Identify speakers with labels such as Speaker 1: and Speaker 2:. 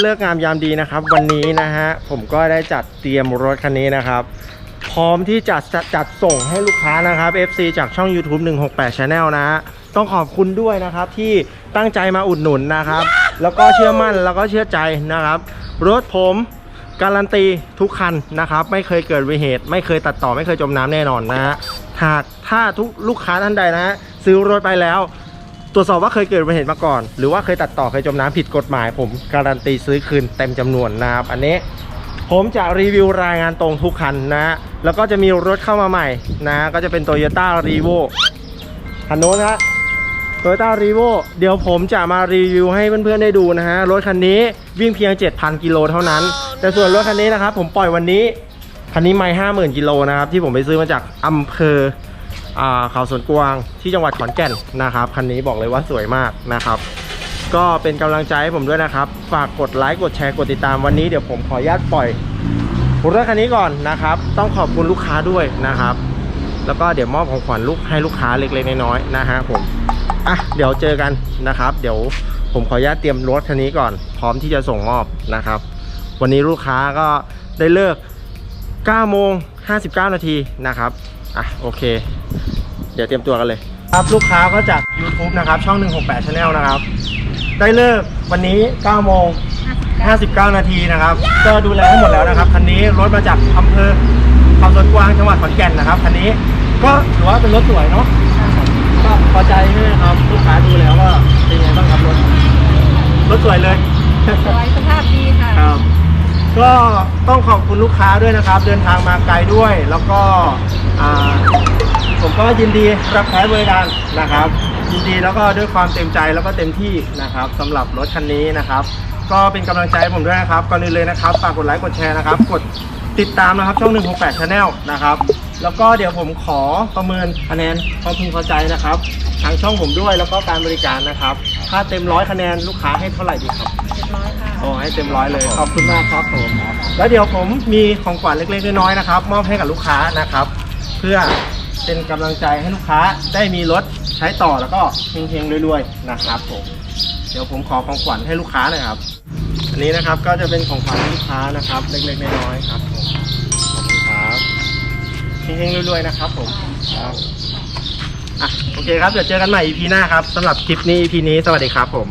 Speaker 1: เลิกงามยามดีนะครับ วันนี้นะฮะผมก็ได้จัดเตรียมรถคันนี้นะครับ พร้อมที่จะจัดจัดส่งให้ลูกค้านะครับ FC จากช่อง YouTube 168 Channel นะฮะต้องขอบคุณด้วยนะครับที่ตั้งใจมาอุดหนุนนะครับ แล้วก็เชื่อมั่นแล้วก็เชื่อใจนะครับ รถผมการันตีทุกคันนะครับ ไม่เคยเกิดอุบัติเหตุ ไม่เคยตัดต่อไม่เคยจมน้ำแน่นอนนะฮะหากถ้าทุกลูกค้าท่านใดนะฮะซื้อรถไปแล้ว ตรวจสอบว่าเคยเกิดอุบัติเหตุมาก่อน หรือว่าเคยตัดต่อเคยจมน้ำผิดกฎหมาย ผมการันตีซื้อคืนเต็มจำนวนนะครับอันนี้ผมจะรีวิวรายงานตรงทุกคันนะฮะแล้วก็จะมีรถเข้ามาใหม่นะ ก็จะเป็น Toyota r e v o คันโน้นฮะ Toyota r e v o เดี๋ยวผมจะมารีวิวให้เพื่อนๆได้ดูนะฮะ รถคันนี้วิ่งเพียง 7,000 กิโลเท่านั้น แต่ส่วนรถคันนี้นะครับ ผมปล่อยวันนี้ คันนี้ไม่50,000กิโลนะครับ ที่ผมไปซื้อมาจากอำเภอ เขาสวนกวางที่จังหวัดขอนแก่นนะครับคันนี้บอกเลยว่าสวยมากนะครับ ก็เป็นกำลังใจให้ผมด้วยนะครับ ฝากกดไลค์กดแชร์กดติดตามวันนี้เดี๋ยวผมขออนุญาตปล่อยรถคันนี้ก่อนนะครับ ต้องขอบคุณลูกค้าด้วยนะครับ แล้วก็เดี๋ยวมอบของขวัญลูกให้ลูกค้าเล็กๆน้อยๆนะฮะผมอะเดี๋ยวเจอกันนะครับ เดี๋ยวผมขออนุญาตเตรียมรถคันนี้ก่อน พร้อมที่จะส่งมอบนะครับ วันนี้ลูกค้าก็ได้เลิก9โมง59 นาทีนะครับ อะ โอเค เดี๋ยวเตรียมตัวกันเลย ครับลูกค้าก็จาก YouTube นะครับ ช่อง 168 Channel นะครับ ได้เลิกวันนี้ 9 โมง 59 นาทีนะครับ ก็ดูแลให้หมดแล้วนะครับ คันนี้รถมาจากอำเภอเขาสวนกวางจังหวัดขอนแก่นนะครับ คันนี้ก็ถือว่าเป็นรถสวยเนาะก็พอใจใช่ไหมครับ ลูกค้าดูแล้วว่าเป็นไงบ้างครับรถ รถสวยเลย
Speaker 2: สวยสภาพดีค่ะ
Speaker 1: ครับก็ต้องขอบคุณลูกค้าด้วยนะครับ เดินทางมาไกลด้วย แล้วก็อ่า ผมก็ยินดีรับใช้บริการนะครับ ยินดีแล้วก็ด้วยความเต็มใจแล้วก็เต็มที่นะครับสำหรับรถคันนี้นะครับ ก็เป็นกำลังใจให้ผมด้วยนะครับก่อนอื่นเลยนะครับฝากกดไลค์กดแชร์นะครับ กดติดตามนะครับช่อง 168 Channel นะครับ แล้วก็เดี๋ยวผมขอประเมินคะแนนความพึงพอใจนะครับทางช่องผมด้วยแล้วก็การบริการนะครับถ้าเต็มร้อยคะแนนลูกค้าให้เท่าไหร่ดีครับ
Speaker 2: เรียบร้อยค่ะ
Speaker 1: โอ้ให้เต็มร้อยเลยขอบคุณมากครับผมแล้วเดี๋ยวผมมีของขวัญเล็กๆน้อยๆนะครับ มอบให้กับลูกค้านะครับเพื่อเป็นกำลังใจให้ลูกค้าได้มีรถใช้ต่อแล้วก็เฮงๆรวยๆนะครับผมเดี๋ยวผมขอของขวัญให้ลูกค้าหน่อยครับ อันนี้นะครับก็จะเป็นของขวัญให้ลูกค้านะครับ เล็กๆน้อยๆครับผมขอบคุณครับเฮงๆรวยๆนะครับผมครับอะโอเคครับเดี๋ยวเจอกันใหม่ EP หน้าครับสำหรับคลิปนี้ EP นี้สวัสดีครับผม